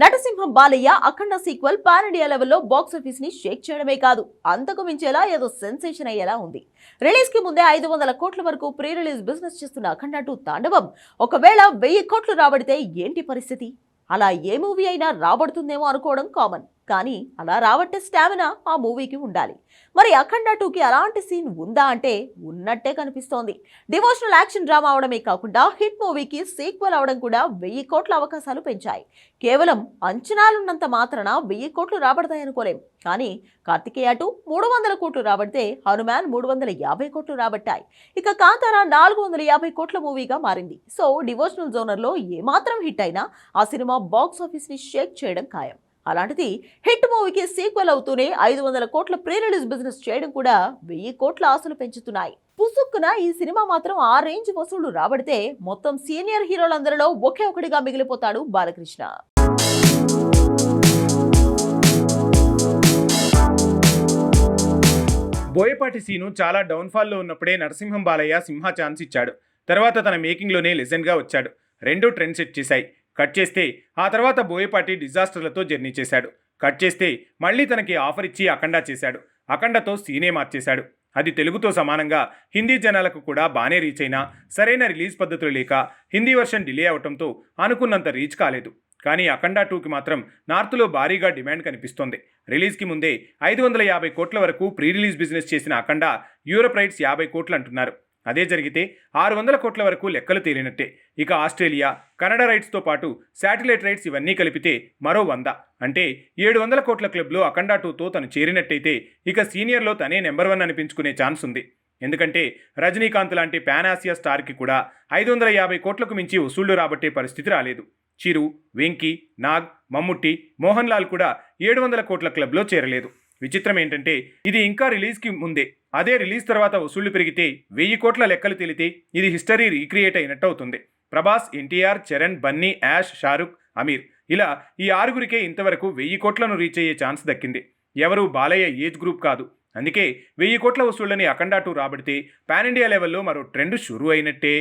నటసింహం Balayya Akhanda sequel pan India లెవెల్లో బాక్సాఫీస్ని షేక్ చేయడమే కాదు అంతకు మించేలా ఏదో సెన్సేషన్ అయ్యేలా ఉంది. రిలీజ్కి ముందే ఐదు వందల కోట్ల వరకు ప్రీ రిలీజ్ బిజినెస్ చేస్తున్న అఖండ టూ తాండవం. ఒకవేళ వెయ్యి కోట్లు రాబడితే ఏంటి పరిస్థితి? అలా ఏ మూవీ అయినా రాబడుతుందేమో అనుకోవడం కామన్. కానీ అలా రాబట్టే స్టామినా ఆ మూవీకి ఉండాలి. మరి అఖండ టూకి అలాంటి సీన్ ఉందా అంటే ఉన్నట్టే కనిపిస్తోంది. డివోషనల్ యాక్షన్ డ్రామా అవడమే కాకుండా హిట్ మూవీకి సీక్వెల్ అవడం కూడా వెయ్యి కోట్ల అవకాశాలు పెంచాయి. కేవలం అంచనాలున్నంత మాత్రాన వెయ్యి కోట్లు రాబడతాయనుకోలేం. కానీ కార్తికేయ అటు మూడు వందల కోట్లు రాబడితే హనుమాన్ మూడు వందల యాభై కోట్లు రాబట్టాయి. ఇక కాంతార నాలుగు వందల యాభై కోట్ల మూవీగా మారింది. సో డివోషనల్ జోనర్లో ఏమాత్రం హిట్ అయినా ఆ సినిమా బాక్స్ ఆఫీస్ని షేక్ చేయడం ఖాయం. అలాంటిది హిట్ మూవీకి సీక్వెల్ అవుతూనే ఐదు వందల కోట్ల ప్రీ రిలీజ్ బిజినెస్ చేయడం కూడా వెయ్యి కోట్ల ఆశలు పెంచుతున్నాయి. పుసుక్కున ఈ సినిమా మాత్రం ఆ రేంజ్ వసూళ్ళు రాబడితే మొత్తం సీనియర్ హీరోలందరిలో ఒకే ఒకటిగా మిగిలిపోతాడు బాలకృష్ణ. బోయపాటి సీను చాలా డౌన్ఫాల్లో ఉన్నప్పుడే నరసింహం బాలయ్య సింహ ఛాన్స్ ఇచ్చాడు. తర్వాత తన మేకింగ్లోనే లెజెండ్గా వచ్చాడు. రెండు ట్రెండ్ సెట్ చేశాయి. కట్ చేస్తే ఆ తర్వాత బోయపాటి డిజాస్టర్లతో జర్నీ చేశాడు. కట్ చేస్తే మళ్ళీ తనకి ఆఫర్ ఇచ్చి అఖండ చేశాడు. అఖండతో సీనే మార్చేశాడు. అది తెలుగుతో సమానంగా హిందీ జనాలకు కూడా బాగానే రీచ్ అయినా సరైన రిలీజ్ పద్ధతులు లేక హిందీ వర్షన్ డిలే అవటంతో అనుకున్నంత రీచ్ కాలేదు. కానీ అఖండ టూకి మాత్రం నార్త్లో భారీగా డిమాండ్ కనిపిస్తోంది. రిలీజ్కి ముందే ఐదు వందల యాభై కోట్ల వరకు ప్రీ రిలీజ్ బిజినెస్ చేసిన అఖండ యూరోప్ రైట్స్ యాభై కోట్లు అంటున్నారు. అదే జరిగితే ఆరు వందల కోట్ల వరకు లెక్కలు తేలినట్టే. ఇక ఆస్ట్రేలియా కన్నడ రైట్స్తో పాటు శాటిలైట్ రైట్స్ ఇవన్నీ కలిపితే మరో వంద. అంటే ఏడు వందల కోట్ల క్లబ్లో అఖండా టూతో తను చేరినట్టయితే ఇక సీనియర్లో తనే నెంబర్ వన్ అనిపించుకునే ఛాన్స్ ఉంది. ఎందుకంటే రజనీకాంత్ లాంటి పానాసియా స్టార్కి కూడా ఐదు వందల యాభై కోట్లకు మించి వసూళ్ళు రాబట్టే పరిస్థితి రాలేదు. చిరు వెంకీ నాగ్ మమ్ముట్టి మోహన్ లాల్ కూడా ఏడు వందల కోట్ల క్లబ్లో చేరలేదు. విచిత్రం ఏంటంటే ఇది ఇంకా రిలీజ్కి ముందే. అదే రిలీజ్ తర్వాత వసూళ్ళు పెరిగితే వెయ్యి కోట్ల లెక్కలు తెలితే ఇది హిస్టరీ రీక్రియేట్ అయినట్టు అవుతుంది. ప్రభాస్ ఎన్టీఆర్ చరణ్ బన్నీ యాష్ షారుఖ్ అమీర్. ఇలా ఈ ఆరుగురికే ఇంతవరకు వెయ్యి కోట్లను రీచ్ అయ్యే ఛాన్స్ దక్కింది. ఎవరు బాలయ్య ఏజ్ గ్రూప్ కాదు. అందుకే వెయ్యి కోట్ల వసూళ్ళని అఖండాటూ రాబడితే పాన్ ఇండియా లెవెల్లో మరో ట్రెండ్ షురూ అయినట్టే.